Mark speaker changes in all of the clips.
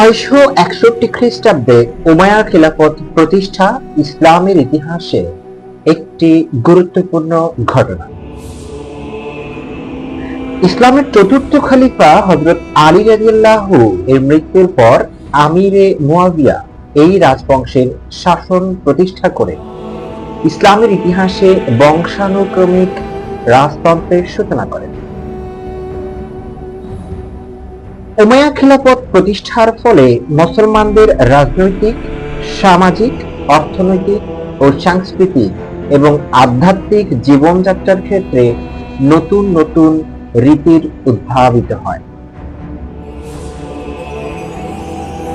Speaker 1: ছয়শো একষট্টি খ্রিস্টাব্দে উমায়া খিলাফত প্রতিষ্ঠা ইসলামের ইতিহাসে একটি গুরুত্বপূর্ণ ঘটনা। ইসলামের চতুর্থ খলিফা হজরত আলী রাজিয়াল্লাহু এর মৃত্যুর পর আমিরে মুয়াবিয়া এই রাজবংশের শাসন প্রতিষ্ঠা করে। ইসলামের ইতিহাসে বংশানুক্রমিক রাজতন্ত্রের সূচনা করেন। উমায়া খিলাফত প্রতিষ্ঠার ফলে মুসলমানদের রাজনৈতিক, সামাজিক, অর্থনৈতিক ও সাংস্কৃতিক এবং আধ্যাত্মিক জীবনযাত্রার ক্ষেত্রে নতুন নতুন রীতির উদ্ভাবিত হয়।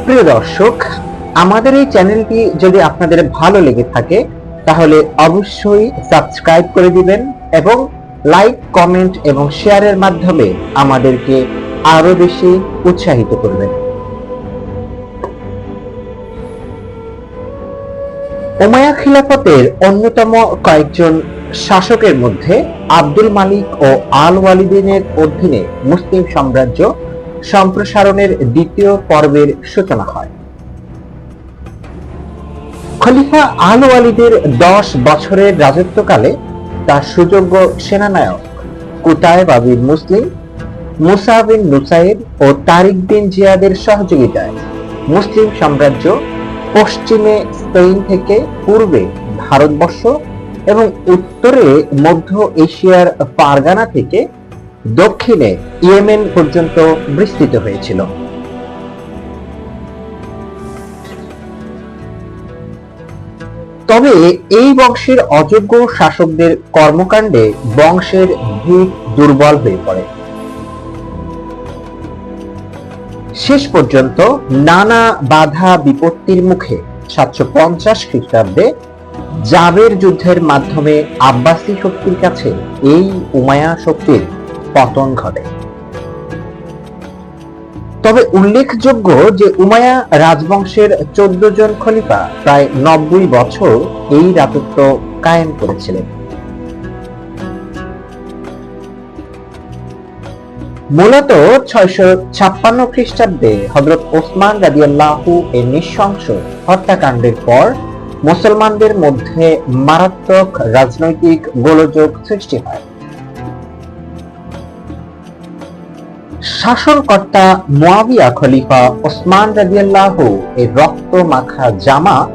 Speaker 1: প্রিয় দর্শক, আমাদের এই চ্যানেলটি যদি আপনাদের ভালো লেগে থাকে, তাহলে অবশ্যই সাবস্ক্রাইব করে দিবেন এবং লাইক, কমেন্ট এবং শেয়ারের মাধ্যমে আমাদেরকে আরও বেশি উৎসাহিত করবেন। উমায়া খিলাফতের অন্যতম কয়েকজন শাসকের মধ্যে আব্দুল মালিক ও আল ওয়ালিদিনের অধীনে মুসলিম সাম্রাজ্য সম্প্রসারণের দ্বিতীয় পর্বের সূচনা হয়। খলিফা আল ওয়ালিদের দশ বছরের রাজত্বকালে তার সুযোগ্য সেনানায়ক কুতায় বাবির মুসলিম মুসা বিন নুসাইর ও তারিক বিন জিয়াদের সহযোগিতায় মুসলিম সাম্রাজ্য পশ্চিমে স্পেন থেকে পূর্বে ভারতবর্ষ এবং উত্তরে মধ্য এশিয়ার পারগানা থেকে দক্ষিণে ইয়েমেন পর্যন্ত বিস্তৃত হয়েছিল। তবে এই বংশের অযোগ্য শাসকদের কর্মকাণ্ডে বংশের ভিত দুর্বল হয়ে পড়ে। শেষ পর্যন্ত নানা বাধা বিপত্তির মুখে সাতশো পঞ্চাশ খ্রিস্টাব্দে জাবের যুদ্ধের মাধ্যমে আব্বাসি শক্তির কাছে এই উমায়া শক্তির পতন ঘটে। তবে উল্লেখযোগ্য যে উমায়া রাজবংশের চোদ্দ জন খলিফা প্রায় নব্বই বছর এই রাজত্ব কায়েম করেছিলেন। মূলত ছয়শো ছাপ্পান্ন খ্রিস্টাব্দে হজরত ওসমান রাদিয়াল্লাহু এর নৃশংস হত্যাকাণ্ডের পর মুসলমানদের মধ্যে মারাত্মক রাজনৈতিক গোলযোগ সৃষ্টি হয়। শাসনকর্তা মুয়াবিয়া খলিফা ওসমান রাদিয়াল্লাহু এর রক্ত মাখা জামা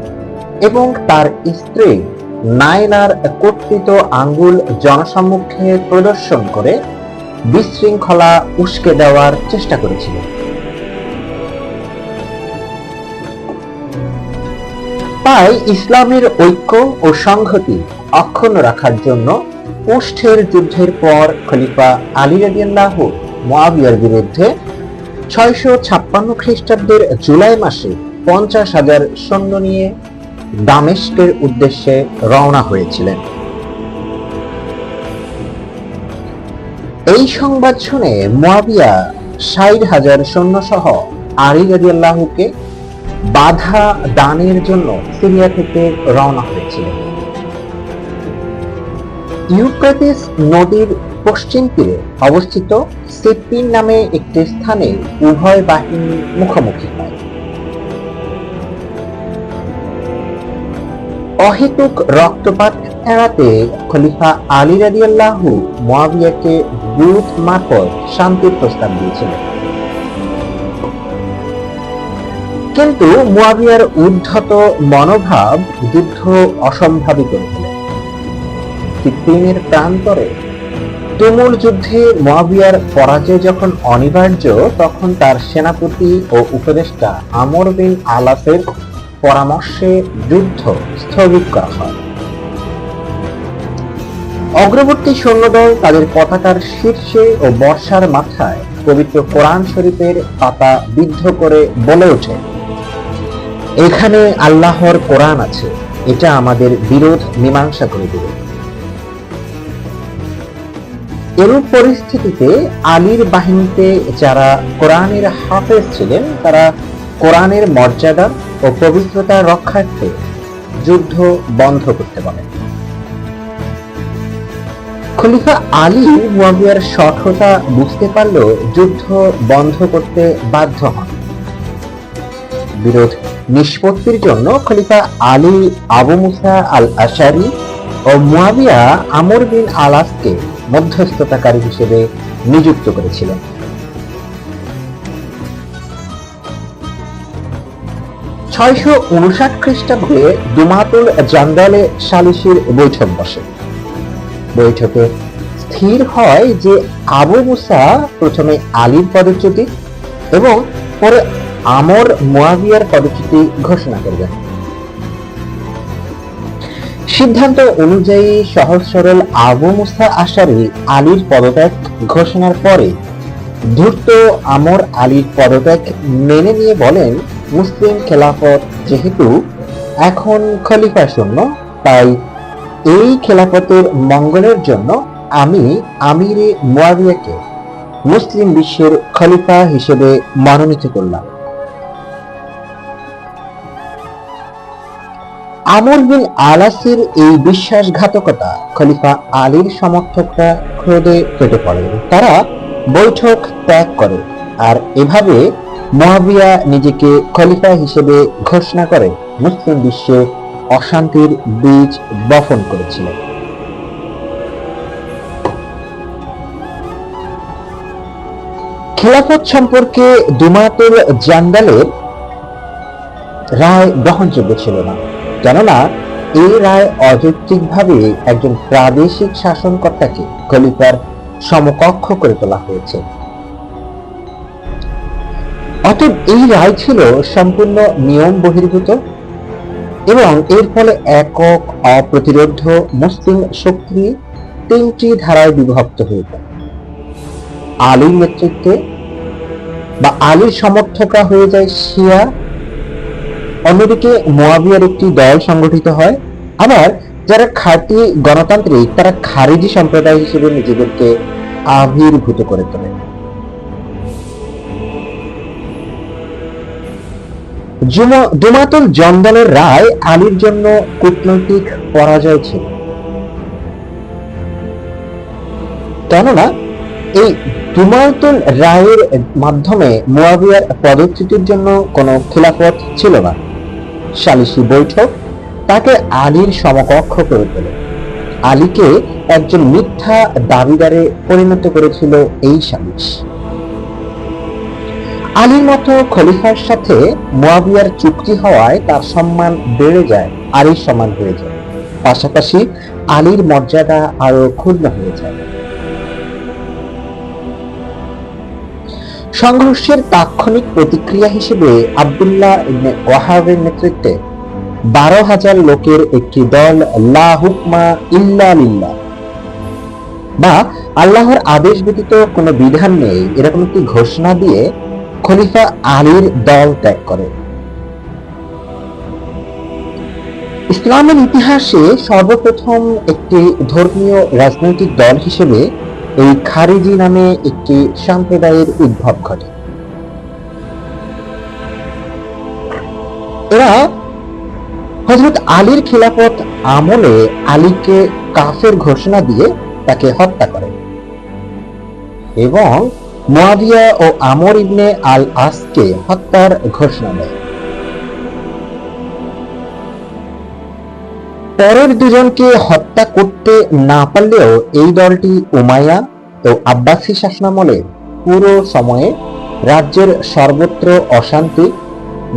Speaker 1: এবং তার স্ত্রী নাইলার কর্তৃত আঙ্গুল জনসম্মুখে প্রদর্শন করে বিশৃঙ্খলা উস্কে দেওয়ার চেষ্টা করেছিল। তাই ইসলামের ঐক্য ও সংহতি অক্ষুণ্ণ রাখার জন্য উষ্ঠের যুদ্ধের পর খলিফা আলী রাদিয়াল্লাহ মুয়াবিয়ার বিরুদ্ধে ছয়শো ছাপ্পান্ন খ্রিস্টাব্দের জুলাই মাসে পঞ্চাশ হাজার সৈন্য নিয়ে দামেস্কের উদ্দেশ্যে রওনা হয়েছিলেন। এই সংবাদ শুনে মুয়াবিয়া ষাট হাজার সৈন্য সহ আলী রাদিয়াল্লাহুকে বাধা দানের জন্য সিরিয়া থেকে রওনা হয়েছিলেন ইউক্রেটিস নদীর পশ্চিম তীরে অবস্থিত সিপিন নামে একটি স্থানে উভয় বাহিনী মুখোমুখি হয়। অহেতুক রক্তপাত এড়াতে খলিফা আলী রাদিয়াল্লাহু মুয়াবিয়াকে দূত মারফত শান্তির প্রস্তাব দিয়েছিলেন। কিন্তু মুয়াবিয়ার উদ্ধত মনোভাব যুদ্ধ অসম্ভাবী করে তোলে। সিপ্পিনের প্রান্তরে তুমুল যুদ্ধে মুয়াবিয়ার পরাজয় যখন অনিবার্য, তখন তার সেনাপতি ও উপদেষ্টা আমর বিন আলাসের পরামর্শে যুদ্ধ স্থগিত করা হয়। অগ্রবর্তী সৈন্যদল তাদের পতাকার শীর্ষে ও বর্ষার মাথায় পবিত্র কোরআন শরীফের পাতা বিদ্ধ করে বলে ওঠে। এখানে আল্লাহর কোরআন আছে। এটা আমাদের বিরোধ মীমাংসা করে দেবে। এরূপ পরিস্থিতিতে আলীর বাহিনীতে যারা কোরআনের হাফেজ ছিলেন, তারা কোরআনের মর্যাদা ও পবিত্রতা রক্ষার্থে যুদ্ধ বন্ধ করতে বলেন খলিফা আলী মুয়াবিয়ার সঠতা বুঝতে পারলেও যুদ্ধ বন্ধ করতে বাধ্য হন। বিরোধ নিষ্পত্তির জন্য খলিফা আলী, আবু মুসা আল আশারি ও মুয়াবিয়া আমর বিন আলাসকে মধ্যস্থতাকারী হিসেবে নিযুক্ত করেছিলেন। ছয়শো উনষাট খ্রিস্টাব্দে দুমাতুল জান্দালে সালিসির বৈঠক বসে। বৈঠকে স্থির হয় যে আবু মুসা প্রথমে আলীর পদচ্যুতি এবং পরে আমর মুয়াবিয়ার পদচ্যুতি ঘোষণা করবেন। সিদ্ধান্ত অনুযায়ী সহজ সরল আবু মুসা আশারি আলীর পদত্যাগ ঘোষণার পরে ধূর্ত আমর আলীর পদত্যাগ মেনে নিয়ে বলেন, মুসলিম খেলাফত যেহেতু এখন খলিফা শূন্য, তাই এই খেলাফতের মঙ্গলের জন্য আমি আমিরে মুয়াবিয়াকে মুসলিম বিশ্বের খলিফা হিসেবে মনোনীত করলাম। আমর বিন আলাসের এই বিশ্বাসঘাতকতা খলিফা আলীর সমর্থকরা ক্রোধে কেটে পড়ে। তারা বৈঠক ত্যাগ করে আর এভাবে মহাবিয়া নিজেকে খলিফা হিসেবে ঘোষণা করে মুসলিম বিশ্বে অশান্তির বীজ বপন করেছিলেন। খেলাফত সম্পর্কে দুমাতুল জান্দালের রায় গ্রহণযোগ্য ছিল না। কেননা, এই রায় অযৌক্তিকভাবে একজন প্রাদেশিক শাসনকর্তাকে খলিফার সমকক্ষ করে তোলা হয়েছে। অতএব এই রায় ছিল সম্পূর্ণ নিয়ম বহির্ভূত। এবং এর ফলে একক, অপ্রতিরোধ মুসলিম শক্তি তিনটি ধারায় বিভক্ত হয়ে যায়। আলীর নেতৃত্বে বা আলীর সমর্থকরা হয়ে যায় শিয়া। অন্যদিকে মোয়াবিয়ার একটি দল সংগঠিত হয়। আবার যারা খাঁটি গণতান্ত্রিক, তারা খারিজি সম্প্রদায় হিসেবে নিজেদেরকে আবির্ভূত করে তোলে। দুমাতুল জন্দালের রায় আলীর জন্য কূটনৈতিক পরাজয় ছিল। কেননা, এই দুমাতুল রায়ের মাধ্যমে মোয়াবিয়ার পদচ্যুতির জন্য কোনো খিলাফত ছিল না। সালিসি বৈঠক তাকে আলীর সমকক্ষ করে তোলে। আলীকে একজন মিথ্যা দাবিদারে পরিণত করেছিল এই সালিস। আলীর মতো খলিফার সাথে মুয়াবিয়ার চুক্তি হওয়ায় তার সম্মান বেড়ে যায়, আলীর সমান হয়ে যায়। পাশাপাশি আলীর মর্যাদা আরও ক্ষুণ্ণ হয়ে যায়। সংঘর্ষের তাৎক্ষণিক প্রতিক্রিয়া হিসেবে আব্দুল্লাহ ওয়াহাবের নেতৃত্বে বারো হাজার লোকের একটি দল, লা হুকমা ইল্লা লিল্লাহ। বা আল্লাহর আদেশ ব্যতীত কোনো বিধান নেই, এরকম একটি ঘোষণা দিয়ে খলিফা আলীর দল ত্যাগ করে। ইসলামের ইতিহাসে সর্বপ্রথম একটি ধর্মীয় রাজনৈতিক দল হিসেবে এই খারিজি নামে একটি সম্প্রদায়ের উদ্ভব ঘটে। এরা হজরত আলীর খিলাফত আমলে আলীকে কাফের ঘোষণা দিয়ে তাকে হত্যা করে। এবং মুয়াবিয়া ও আমর ইবনে আল আসকে হত্যার ঘোষণা দেয়। পরের দুজনকে হত্যা করতে না পারলেও এই দলটি উমাইয়া ও আব্বাসী শাসনামলে পুরো সময়ে রাজ্যের সর্বত্র অশান্তি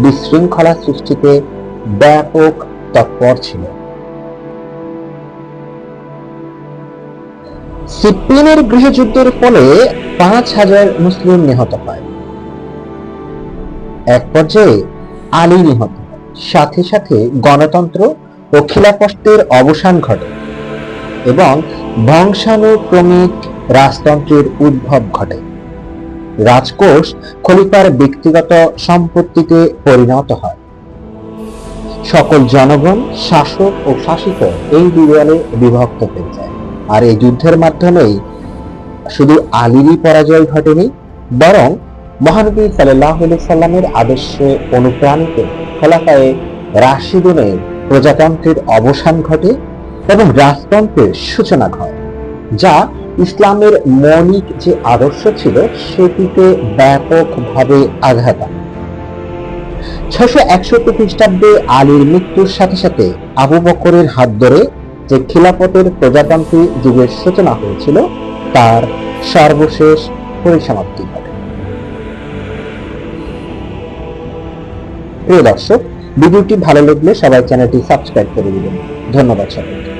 Speaker 1: বিশৃঙ্খলা সৃষ্টিতে ব্যাপক তৎপর ছিল। সিপ্পিনের গৃহযুদ্ধের ফলে পাঁচ হাজার মুসলিম নিহত হয়। এক পর্যায়ে আলী নিহত সাথে সাথে গণতন্ত্র ও খিলাফতের অবসান ঘটে এবং বংশানুক্রমিক রাজতন্ত্রের উদ্ভব ঘটে। রাজকোষ খলিফার ব্যক্তিগত সম্পত্তিতে পরিণত হয়। সকল জনগণ শাসক ও শাসিত এই দুর্বলে বিভক্ত হয়ে যায়। আর এই যুদ্ধের মাধ্যমেই শুধু আলীরই পরাজয় ঘটেনি, বরং মহানবী সাল্লাহ সাল্লামের আদর্শে অনুপ্রাণিত খোলাফায়ে রাশিদুনের প্রজাতন্ত্রের অবসান ঘটে এবং রাজতন্ত্রের সূচনা ঘটে, যা ইসলামের মৌলিক যে আদর্শ ছিল সেটিতে ব্যাপকভাবে আঘাত ছশো একষট্টি খ্রিস্টাব্দে আলীর মৃত্যুর সাথে সাথে আবু বকরের হাত ধরে যে খিলাফতের প্রজাতন্ত্রী যুগের সূচনা হয়েছিল তার সর্বশেষ পরিসমাপ্তি ঘটে। প্রিয় দর্শক, ভিডিওটি ভালো লাগলে সবাই চ্যানেলটি সাবস্ক্রাইব করে দিবেন। ধন্যবাদ সকলকে